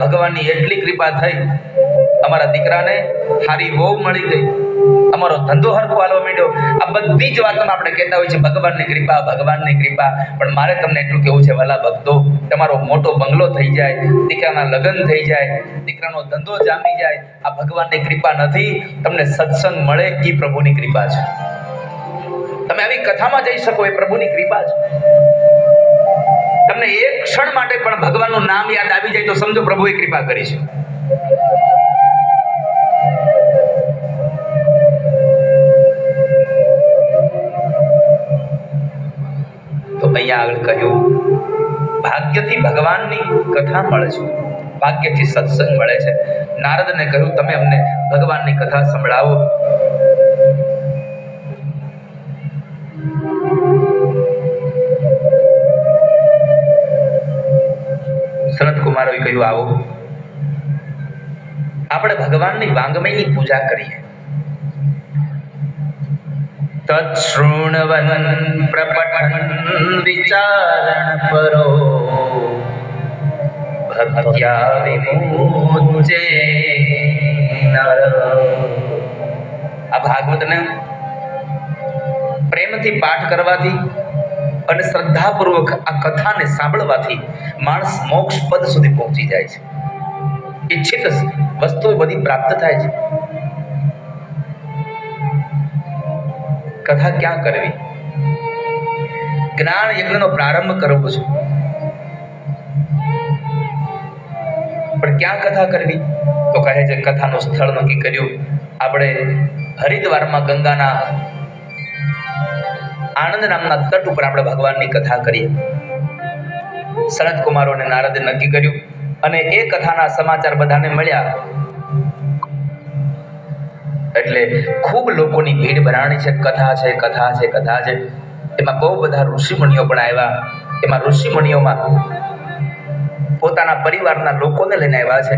ભગવાનની એટલી કૃપા થઈ, અમારા દીકરાને સારી વહુ મળી ગઈ. અમારો ધંધો હરખો હાલવા માંડ્યો. આ બધી જ વાતોમાં આપણે કહેતા હોય છે ભગવાનની કૃપા ભગવાનની કૃપા. પણ મારે તમને એટલું કહેવું છે, વાલા ભક્તો, તમારો મોટો બંગલો થઈ જાય, દીકરાના લગ્ન થઈ જાય, દીકરાનો ધંધો જામી જાય, આ ભગવાનની કૃપા નથી, તમને સત્સંગ મળે એ પ્રભુની કૃપા છે. તમે આવી કથામાં જઈ શકો, એ પ્રભુની કૃપા છે. તમને એક ક્ષણ માટે પણ ભગવાનનું નામ યાદ આવી જાય તો સમજો પ્રભુએ કૃપા કરી છે. તો અહીંયા આગળ કહ્યું, ભાગ્યથી ભગવાનની કથા મળે છે. ભાગ્યથી સત્સંગ મળે છે. નારદને કહ્યું, તમે અમને ભગવાનની કથા સંભળાવો. કુમારોએ કહ્યું, આવો. આપણે ભગવાનની વાંગમયની પૂજા કરીએ. તત્શૃણવન પ્રપઠન વિચારણ પરો આ ભાગવતને પ્રેમથી પાઠ કરવાથી અને શ્રદ્ધાપૂર્વક આ કથાને સાંભળવાથી માણસ મોક્ષ પદ સુધી પહોંચી જાય છે. ઈચ્છિત વસ્તુઓ બધી પ્રાપ્ત થાય છે. કથા ક્યાં કરવી? જ્ઞાન યજ્ઞનો પ્રારંભ કરવો છે. પણ ક્યાં કથા કરવી? તો કહે છે કથાનું સ્થળ નક્કી કર્યું. આપણે હરિદ્વારમાં ગંગાના આનંદ નામના તટ ઉપર આપણે ભગવાનની કથા કરીએ. સનત કુમારો અને નારદે નક્કી કર્યું અને એ કથાના સમાચાર બધાને મળ્યા. એટલે ખૂબ લોકોની ભીડ ભરાણી છે, કથા છે કથા છે કથા છે. એમાં બહુ બધા ઋષિમુનિઓ પણ આવ્યા. એમાં ઋષિમુનિઓમાં પોતાના પરિવારના લોકોને લઈને આવ્યા છે.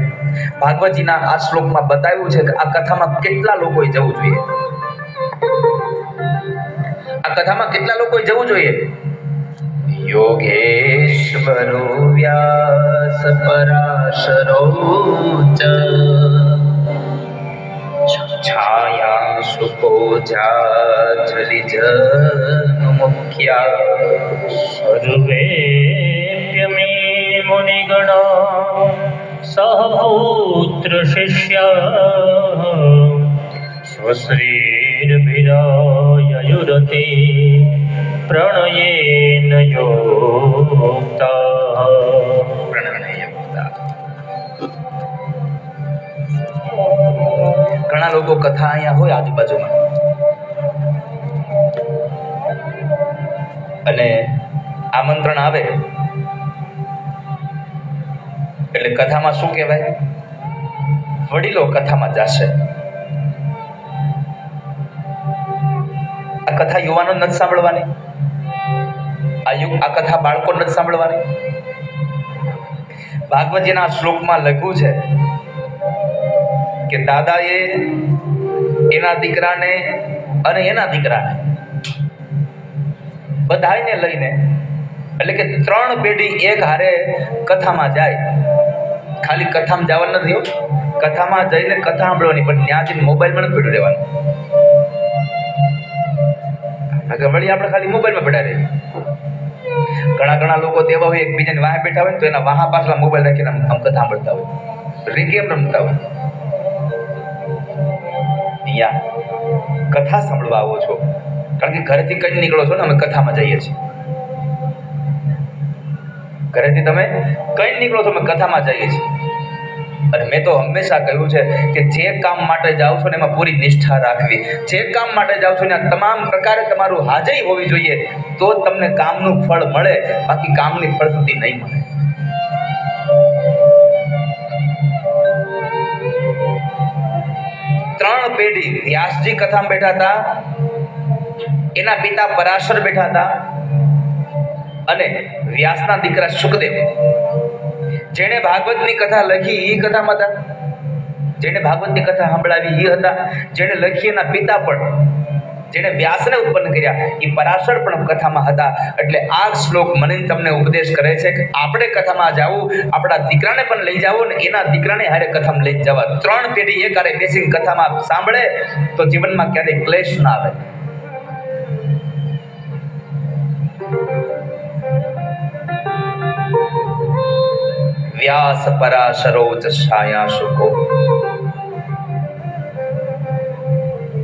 ભાગવતજીના આ શ્લોકમાં બતાવ્યું છે કે આ કથામાં કેટલા લોકોએ જવું જોઈએ. આ કથામાં કેટલા લોકોએ જવું જોઈએ? યોગેશ્વરો વ્યાસ પરાશરો છાયા સુકોજા જલિજનુમુખ્યા સર્વેભ્ય મે મુનિગણ સહપૌત્ર શિષ્ય. સ્વશ્રી નિર્ભિરાયુરતે પ્રણયેન યોક્તા ઘણા લોકો કથા અહીંયા હોય આજુબાજુમાં. અને આમંત્રણ આવે. એટલે કથામાં શું કહેવાય? વડીલો કથામાં જશે. કથા યુવાનો નથી સાંભળવાની? આ યુગ, આ કથા બાળકો નથી સાંભળવાની? ભાગવતજીના શ્લોકમાં લખ્યું છે કે દાદાએ એના દીકરાને અને એના દીકરાને બધાને લઈને, એટલે કે ત્રણ પેઢી એક હારે કથામાં જાય. ખાલી કથામાં જવાનું નથી. કથામાં જઈને કથા સાંભળવાની, પણ ત્યાં જઈને મોબાઈલમાં નથી પડ્યું રહેવાનું. નકર વળી આપણે ખાલી મોબાઈલમાં પડ્યા રહીએ. ઘણા ઘણા લોકો તેવા હોય, એકબીજાની વાહે બેઠા હોય ને તો એના વાહા પાછળ મોબાઈલ રાખીને આમ કથા સાંભળતા હોય. રીગેમ રમતા હોય. અહીંયા કથા સાંભળવા આવો છો. કારણ કે ઘરેથી કઈ નીકળો છો ને, અમે કથામાં જઈએ છીએ. ઘરેથી તમે કઈ નીકળો છો, અમે કથામાં જઈએ છીએ. અને મેં તો હંમેશા કહ્યું છે કે જે કામ માટે જાઓ છો ને એમાં પૂરી નિષ્ઠા રાખવી. જે કામ માટે જાઓ છો ને તમામ પ્રકારે તમારું હાજરી હોવી જોઈએ, તો તમને કામનું ફળ મળે, બાકી કામની ફળ સુધી નહીં મળે. ત્રણ પેઢી વ્યાસજી કથામાં બેઠા હતા, એના પિતા પરાશર બેઠા હતા, અને વ્યાસના દીકરા સુખદેવ. જેણે ભાગવતની કથા લખી એ કથામાં હતા જેણે ભાગવતની કથા સંભળાવી એ હતા. જેણે લખી એના પિતા પણ. જેણે વ્યાસને ઉત્પન્ન કર્યા. એ પરાશર પણ કથામાં હતા. એટલે આ શ્લોક મને તમને ઉપદેશ કરે છે કે આપણે કથામાં જાવું, આપણા દીકરાને પણ લઈ જાવો ને એના દીકરાને હારે કથામાં લઈ જવા. ત્રણ પેઢી એક હારે બેસીને કથામાં સાંભળે તો જીવનમાં ક્યારેય ક્લેશ ના આવે. વ્યાસ પરાશરોચ છાયા શુકો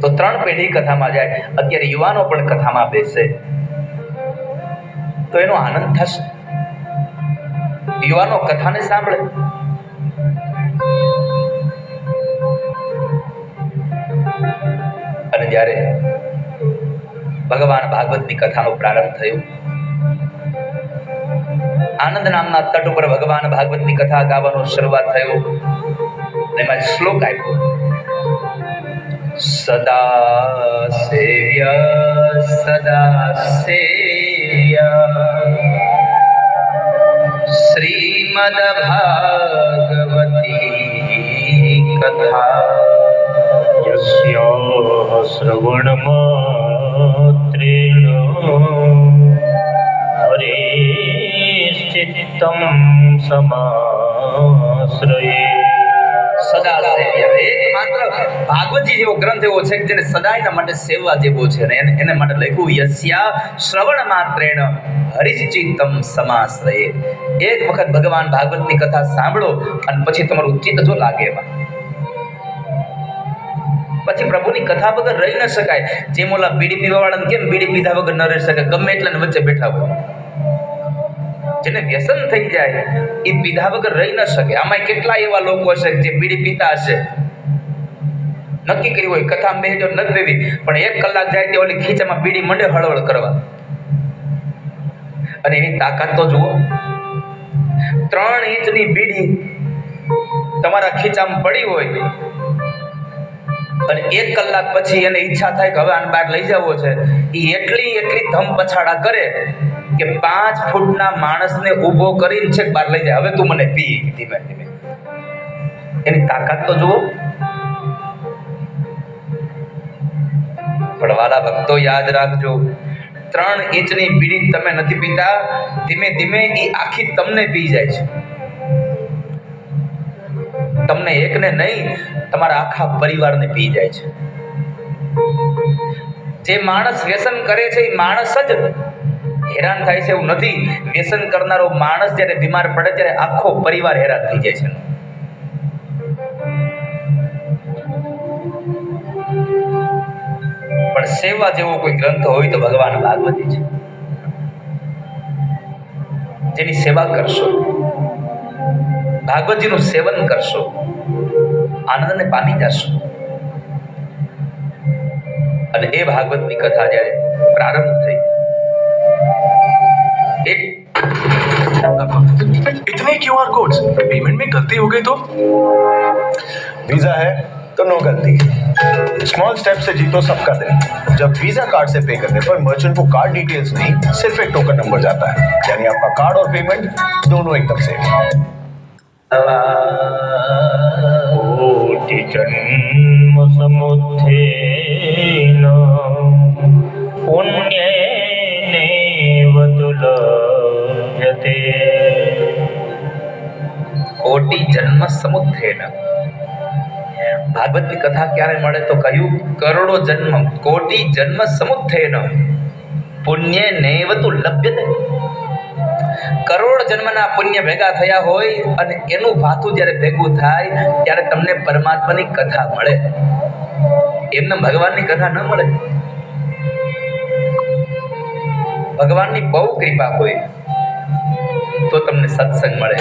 તો ત્રણ પેઢી કથામાં જાય અત્યારે યુવાનો પણ કથામાં બેસે તો એનો આનંદ થશે યુવાનો કથાને સાંભળે અને જ્યારે ભગવાન ભાગવતની કથાનો પ્રારંભ થયો આનંદ નામના તટ ઉપર ભગવાન ભાગવતની કથા ગાવાનો શરૂઆત થયો. એમાં શ્લોક આપ્યો. સદા સેવ્ય સદા સેવ્ય. શ્રીમદ ભાગવતી કથા. યસ્ય શ્રવણમાં ત્રિણ. હરે ચિત્તમ સમાશ્રય સદા સેવ્યા એક ભાગવતજી જેવો ગ્રંથ એવો છે કે જેને માટે સેવવા જેવો છે ને એને માટે લખ્યું યસ્યા શ્રવણ માત્રેણ હરિશ્ચિત્તમ સમાશ્રયે। એક વખત ભગવાન ભાગવતની કથા સાંભળો અને પછી તમારું ચિત્ત જો લાગે પછી પ્રભુની કથા વગર રહી ન શકાય। જેમ ઓલા બીડી પીવા વાળાને કેમ બીડી પીધા વગર ન રહી શકે ગમે એટલાને વચ્ચે બેઠા હોય। જેને વ્યસન થઈ જાય, એ પીધા વગર રહી ન શકે. આમાં કેટલા એવા લોકો હશે જે બીડી પીતા હશે. નક્કી કર્યું હોય, કથા બેસજો નથી દેવી, પણ એક કલાક જાય તે ઓલી ખીચામાં બીડી મંડે હળવળ કરવા. અને એની તાકાત તો જુઓ. ત્રણ ઇંચની બીડી તમારા ખીચામાં પડી હોય, અને એક કલાક પછી એને ઈચ્છા થાય કે હવે આને બહાર લઈ જવો છે એ એટલી એટલી ધમ પછાડા કરે કે પાંચ ફૂટના માણસને ઊભો કરીને છે બહાર લઈ જાય. હવે તું મને પી, ધીમે ધીમે. એની તાકાત તો જુઓ. પણ વાલા ભક્તો, યાદ રાખજો. ત્રણ ઇંચની બીડી તમે નથી પીતા. ધીમે ધીમે એ આખી તમને પી જાય છે. તમને એકને નહીં, તમારા આખા પરિવારને પી જાય છે. જે માણસ વ્યસન કરે છે એ માણસ જ હેરાન થાય છે એવું નથી. વ્યસન કરનારો માણસ જ્યારે બીમાર પડે ત્યારે આખો પરિવાર હેરાન થઈ જાય છે. પણ સેવા જેવો કોઈ ગ્રંથ હોય તો ભગવાન ભાગવતી છે. જેની સેવા કરશો ભાગવતજીનું સેવન કરશો, આનંદને પામી જશો. અને એ ભાગવતની કથા જ્યારે પ્રારંભ इतने क्यूआर कोड्स? पेमेंट में गलती हो गई तो? वीज़ा है तो नो गलती। स्मॉल स्टेप से जीतो सबका दिल। जब वीज़ा कार्ड से पे करने पर मर्चेंट को कार्ड डिटेल्स नहीं सिर्फ़ एक टोकन नंबर जाता है। यानी आपका कार्ड और पेमेंट दोनों एकदम से पुण्य કોટી જન્મ સમુદ્રેન ભાગવતની કથા ક્યારે મળે તો કહ્યું કરોડો જન્મ કોટી જન્મ સમુદ્રેન પુણ્ય નૈવતુ લભ્યતે કરોડ જન્મના પુણ્ય ભેગા થયા હોય અને એનું ભાથું જ્યારે ભેગું થાય ત્યારે તમને પરમાત્માની કથા મળે એમને ભગવાનની કથા ન મળે ભગવાનની બહુ કૃપા હોય તો તમને સત્સંગ મળે.